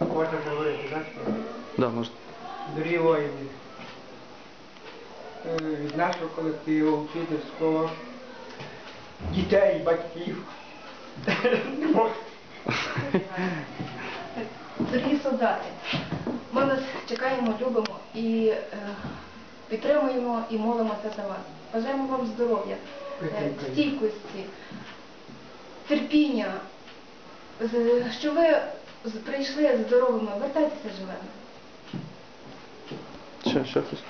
Можна говорити, так? що? Да, можна. Дорогі воїни, е, від нашого колективу, вчительського, дітей, батьків. Дорогі солдати, ми вас чекаємо, любимо і е, підтримуємо і молимося за вас. Бажаємо вам здоров'я, е, стійкості, терпіння, що ви прийшли здоровими, вертайтеся живими. Ще, ще хтось.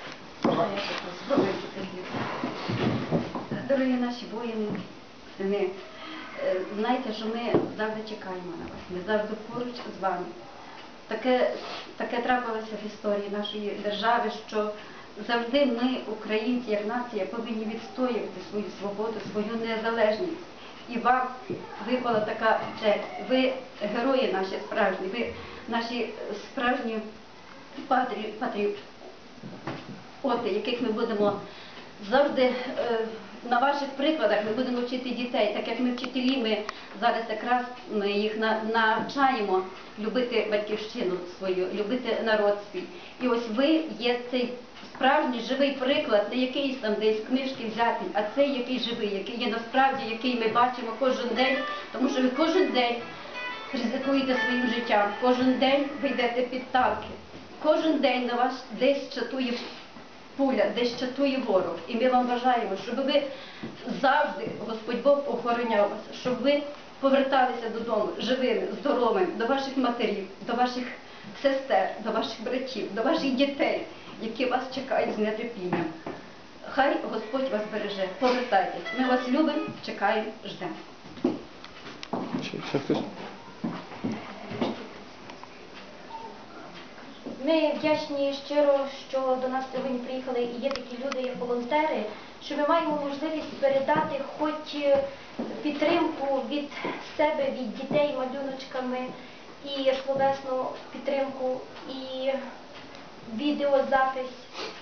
Дорогі наші воїни, сини, е, знайте, що ми завжди чекаємо на вас, ми завжди поруч з вами. Таке, таке трапилося в історії нашої держави, що завжди ми, українці, як нація, повинні відстоювати свою свободу, свою незалежність. І вам випала така честь. Ви герої наші справжні, ви наші справжні патрі, патрі, яких ми будемо завжди е, на ваших прикладах ми будемо вчити дітей, так як ми вчителі, ми зараз якраз їх навчаємо любити батьківщину свою, любити народ свій. І ось ви є цей справжній живий приклад, не якийсь там десь книжки взятий, а цей який живий, який є насправді, який ми бачимо кожен день, тому що ви кожен день ризикуєте своїм життям, кожен день ви йдете під танки, кожен день на вас десь чатує пуля, десь чатує ворог. І ми вам бажаємо, щоб ви завжди, Господь Бог охороняв вас, щоб ви поверталися додому живими, здоровими, до ваших матерів, до ваших сестер, до ваших братів, до ваших дітей, які вас чекають з нетерпінням. Хай Господь вас береже. Повертайтесь. Ми вас любимо, чекаємо, ждемо. Ще, ще хтось. Ми вдячні щиро, що до нас сьогодні приїхали і є такі люди, як волонтери, що ми маємо можливість передати хоч е, підтримку від себе, від дітей малюночками, і словесну підтримку, і відеозапис.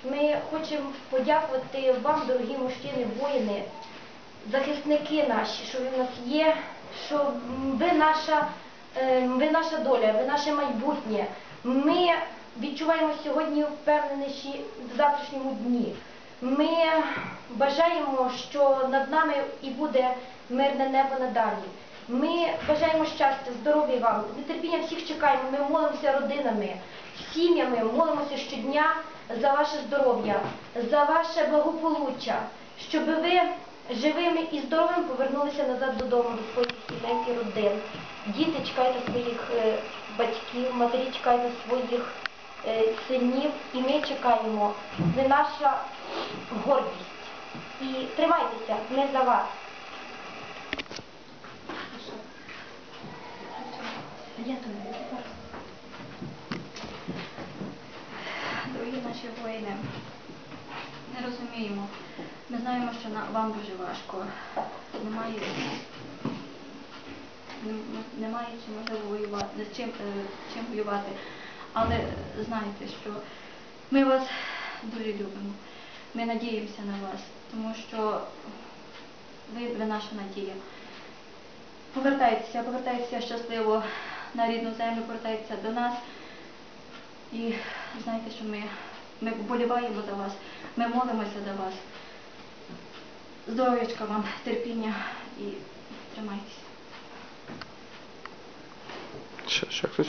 Ми хочемо подякувати вам, дорогі мужчини, воїни, захисники наші, що ви в нас є, що ви наша, е, ви наша доля, ви наше майбутнє. Ми відчуваємо сьогодні впевненості в завтрашньому дні. Ми бажаємо, що над нами і буде мирне небо надалі. Ми бажаємо щастя, здоров'я вам, з нетерпінням всіх чекаємо. Ми молимося родинами, сім'ями, молимося щодня за ваше здоров'я, за ваше благополуччя, щоб ви живими і здоровими повернулися назад додому до своїх сімей і родин. Діти чекають на своїх е, батьків, матері чекають на своїх синів, і ми чекаємо. Ви наша гордість. І тримайтеся, ми за вас. Дорогі наші воїни, не розуміємо. Ми знаємо, що вам дуже важко. Немає, немає чим можливо воювати, з чим, е, чим воювати. Але знайте, що ми вас дуже любимо. Ми надіємося на вас, тому що ви, ви наша надія. Повертайтеся, повертайтеся щасливо на рідну землю, повертайтеся до нас. І знайте, що ми, ми вболіваємо за вас, ми молимося за вас. Здоров'ячка вам, терпіння і тримайтеся. Ще, ще хтось.